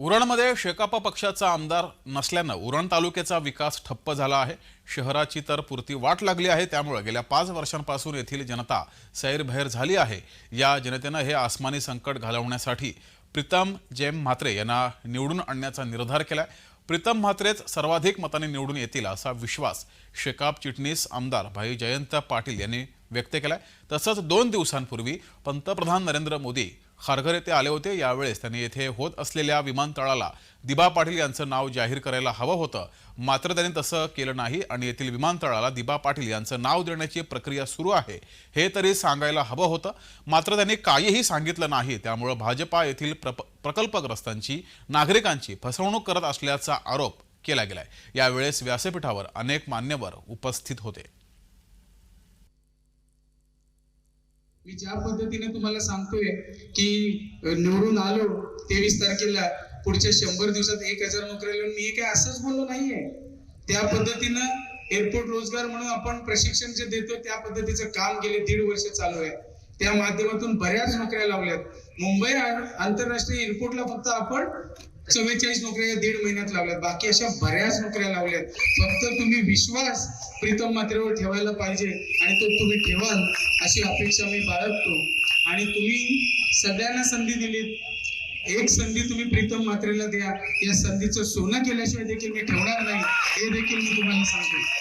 उरणमध्ये शेकाप पक्षाचा आमदार नसल्यानं उरण तालुक्याचा विकास ठप्प झाला आहे. शहराची तर पुरती वाट लागली आहे. त्यामुळे गेल्या पाच वर्षांपासून येथील जनता सैरभैर झाली आहे. या जनतेनं हे आसमानी संकट घालवण्यासाठी प्रीतम जेम म्हात्रे यांना निवडून आणण्याचा निर्धार केला प्रीतम म्हात्रेच सर्वाधिक मताने निवडून येतील असा विश्वास शेकाप चिटणीस आमदार भाई जयंत पाटील यांनी व्यक्त केला तसंच दोन दिवसांपूर्वी पंतप्रधान नरेंद्र मोदी खारघर येथे आले होते. यावेळेस त्यांनी येथे होत असलेल्या विमानतळाला दिबा पाटील यांचं नाव जाहीर करायला हवं होतं. मात्र त्यांनी तसं केलं नाही आणि येथील विमानतळाला दिबा पाटील यांचं नाव देण्याची प्रक्रिया सुरू आहे हे तरी सांगायला हवं होतं. मात्र त्यांनी काहीही सांगितलं नाही. त्यामुळं भाजपा येथील प्रप प्रकल्पग्रस्तांची नागरिकांची फसवणूक करत असल्याचा आरोप केला गेलाय. यावेळेस व्यासपीठावर अनेक मान्यवर उपस्थित होते. मी ज्या पद्धतीने तुम्हाला सांगतोय की निवडून आलो तेवीस तारखेला पुढच्या शंभर दिवसात एक हजार नोकऱ्या लावून मी हे काय असंच बोललो नाहीये. त्या पद्धतीनं एअरपोर्ट रोजगार म्हणून आपण प्रशिक्षण जे देतो त्या पद्धतीचं काम गेले दीड वर्ष चालू आहे. त्या माध्यमातून बऱ्याच नोकऱ्या लावल्यात. मुंबई आंतरराष्ट्रीय एअरपोर्टला फक्त आपण चव्वेचाळीस नोकऱ्या दीड महिन्यात लावल्यात. बाकी अशा बऱ्याच नोकऱ्या लावल्यात. फक्त तुम्ही विश्वास प्रीतम मात्रेवर ठेवायला पाहिजे आणि तो तुम्ही ठेवाल अशी अपेक्षा मी बाळगतो. आणि तुम्ही सगळ्यांना संधी दिलीत. एक संधी तुम्ही प्रीतम मात्रेला द्या. या संधीचं सोनं केल्याशिवाय देखील मी ठेवणार नाही. हे देखील मी तुम्हाला सांगतो.